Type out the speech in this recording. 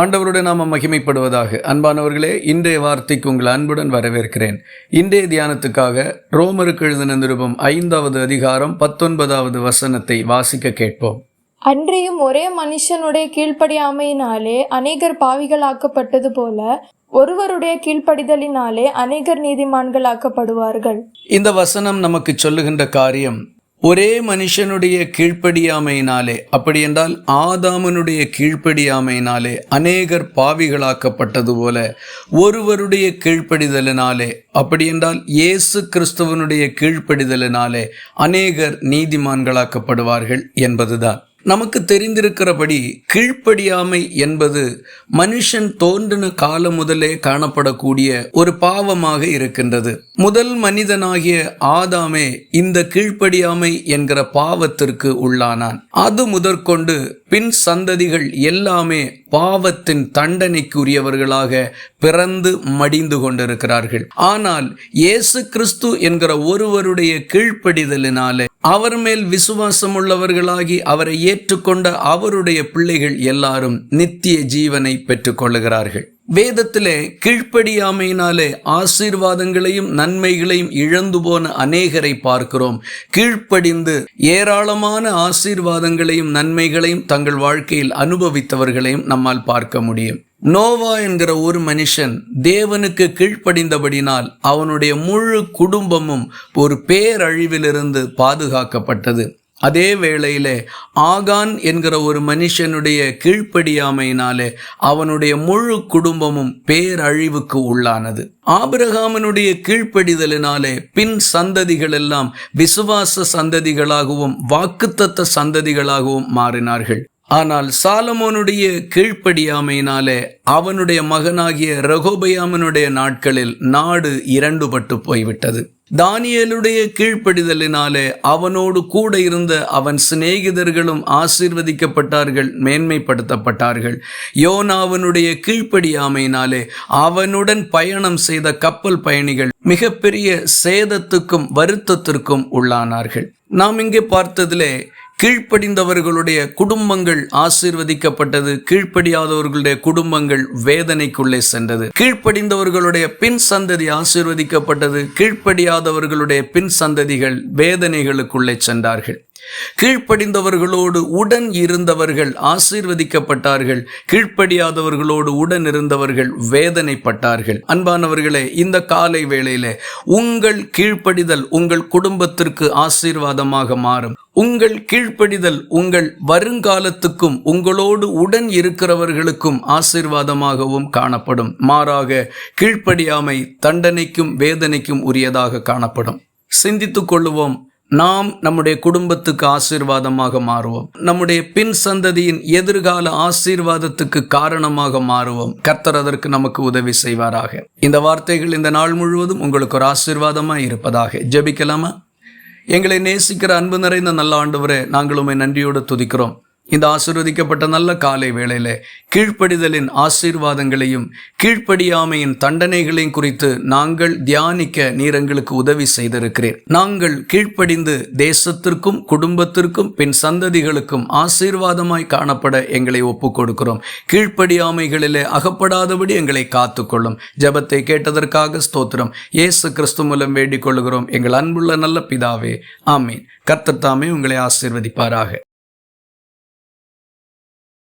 ஆண்டவருடைய நாம மகிமைப்படுவதாக. அன்பானவர்களே இன்றைய வார்த்தைக்கு உங்கள் அன்புடன் வரவேற்கிறேன். இன்றைய தியானத்துக்காக ரோமருக்கு எழுதின நிருபம் ஐந்தாவது அதிகாரம் பத்தொன்பதாவது வசனத்தை வாசிக்க கேட்போம். அன்றியும் ஒரே மனுஷனுடைய கீழ்ப்படியாமையினாலே அநேகர் பாவிகளாக்கப்பட்டது போல ஒருவருடைய கீழ்ப்படிதலினாலே அநேகர் நீதிமான்களாக்கப்படுவார்கள். இந்த வசனம் நமக்கு சொல்லுகின்ற காரியம் ஒரே மனுஷனுடைய கீழ்ப்படியாமையினாலே அப்படி என்றால் ஆதாமனுடைய கீழ்ப்படியாமையினாலே அநேகர் பாவிகளாக்கப்பட்டது போல ஒருவருடைய கீழ்ப்படிதலினாலே அப்படி என்றால் இயேசு கிறிஸ்துவனுடைய கீழ்ப்படிதலினாலே அநேகர் நீதிமான்களாக்கப்படுவார்கள் என்பதுதான். நமக்கு தெரிந்திருக்கிறபடி கீழ்ப்படியாமை என்பது மனுஷன் தோன்றின காலம் முதலே காணப்படக்கூடிய ஒரு பாவமாக இருக்கின்றது. முதல் மனிதனாகிய ஆதாமே இந்த கீழ்ப்படியாமை என்கிற பாவத்திற்கு உள்ளானான். அது முதற்கொண்டு பின் சந்ததிகள் எல்லாமே பாவத்தின் தண்டனைக்குரியவர்களாக பிறந்து மடிந்து கொண்டிருக்கிறார்கள். ஆனால் இயேசு கிறிஸ்து என்கிற ஒருவருடைய கீழ்ப்படிதலினாலே அவர் மேல் விசுவாசம் உள்ளவர்களாகி அவரை ஏற்றுக்கொண்ட அவருடைய பிள்ளைகள் எல்லாரும் நித்திய ஜீவனை பெற்றுக்கொள்ளுகிறார்கள். வேதத்திலே கீழ்ப்படியாமையினாலே ஆசீர்வாதங்களையும் நன்மைகளையும் இழந்து போன அநேகரை பார்க்கிறோம். கீழ்ப்படிந்து ஏராளமான ஆசீர்வாதங்களையும் நன்மைகளையும் தங்கள் வாழ்க்கையில் அனுபவித்தவர்களையும் நம்மால் பார்க்க முடியும். நோவா என்கிற ஒரு மனுஷன் தேவனுக்கு கீழ்ப்படிந்தபடினால் அவனுடைய முழு குடும்பமும் ஒரு பேரழிவிலிருந்து பாதுகாக்கப்பட்டது. அதே வேளையிலே ஆகான் என்கிற ஒரு மனுஷனுடைய கீழ்ப்படியாமையினாலே அவனுடைய முழு குடும்பமும் பேரழிவுக்கு உள்ளானது. ஆபிரகாமனுடைய கீழ்ப்படிதலினாலே பின் சந்ததிகள் எல்லாம் விசுவாச சந்ததிகளாகவும் வாக்குத்தத்த சந்ததிகளாகவும் மாறினார்கள். ஆனால் சாலமோனுடைய கீழ்ப்படியாமையினாலே அவனுடைய மகனாகிய ரகோபயாமனுடைய நாட்களில் நாடு இரண்டுபட்டு போய்விட்டது. தானியலுடைய கீழ்ப்படிதலினாலே அவனோடு கூட இருந்த அவன் சிநேகிதர்களும் ஆசீர்வதிக்கப்பட்டார்கள் மேன்மைப்படுத்தப்பட்டார்கள். யோனாவனுடைய கீழ்ப்படியாமையினாலே அவனுடன் பயணம் செய்த கப்பல் பயணிகள் மிகப்பெரிய சேதத்துக்கும் வருத்தத்திற்கும் உள்ளானார்கள். நாம் இங்கே பார்த்ததிலே கீழ்ப்படிந்தவர்களுடைய குடும்பங்கள் ஆசீர்வதிக்கப்பட்டது. கீழ்ப்படியாதவர்களுடைய குடும்பங்கள் வேதனைக்குள்ளே சென்றது. கீழ்ப்படிந்தவர்களுடைய பின் சந்ததி ஆசீர்வதிக்கப்பட்டது. கீழ்ப்படியாதவர்களுடைய பின் சந்ததிகள் வேதனைகளுக்குள்ளே சென்றார்கள். கீழ்ப்படிந்தவர்களோடு உடன் இருந்தவர்கள் ஆசீர்வதிக்கப்பட்டார்கள். கீழ்ப்படியாதவர்களோடு உடன் இருந்தவர்கள் வேதனைப்பட்டார்கள். அன்பானவர்களே இந்த காலை வேளையில உங்கள் கீழ்ப்படிதல் உங்கள் குடும்பத்திற்கு ஆசீர்வாதமாக மாறும். உங்கள் கீழ்ப்படிதல் உங்கள் வருங்காலத்துக்கும் உங்களோடு உடன் இருக்கிறவர்களுக்கும் ஆசீர்வாதமாகவும் காணப்படும். மாறாக கீழ்ப்படியாமை தண்டனைக்கும் வேதனைக்கும் உரியதாக காணப்படும். சிந்தித்துக் கொள்ளுவோம் நாம் நம்முடைய குடும்பத்துக்கு ஆசீர்வாதமாக மாறுவோம். நம்முடைய பின் சந்ததியின் எதிர்கால ஆசீர்வாதத்துக்கு காரணமாக மாறுவோம். கர்த்தர் அதற்கு நமக்கு உதவி செய்வாராக. இந்த வார்த்தைகள் இந்த நாள் முழுவதும் உங்களுக்கு ஒரு ஆசீர்வாதமாக இருப்பதாக. ஜெபிக்கலாமா? எங்களை நேசிக்கிற அன்பு நிறைந்த நல்ல ஆண்டவரே நாங்கள் நன்றியோடு துதிக்கிறோம். இந்த ஆசிர்வதிக்கப்பட்ட நல்ல காலை வேளையில் கீழ்ப்படிதலின் ஆசீர்வாதங்களையும் கீழ்ப்படியாமையின் தண்டனைகளையும் குறித்து நாங்கள் தியானிக்க நீர் எங்களுக்கு உதவி செய்திருக்கிறேன் நாங்கள் கீழ்ப்படிந்து தேசத்திற்கும் குடும்பத்திற்கும் பின் சந்ததிகளுக்கும் ஆசீர்வாதமாய் காணப்பட எங்களை ஒப்புக் கொடுக்கிறோம் கீழ்ப்படியாமைகளிலே அகப்படாதபடி எங்களை காத்துக்கொள்ளும். ஜபத்தை கேட்டதற்காக ஸ்தோத்திரம். இயேசு கிறிஸ்து மூலம் வேண்டிக் கொள்கிறோம். எங்கள் அன்புள்ள நல்ல பிதாவே ஆமீன். கர்த்தத்தாமே உங்களை ஆசீர்வதிப்பாராக.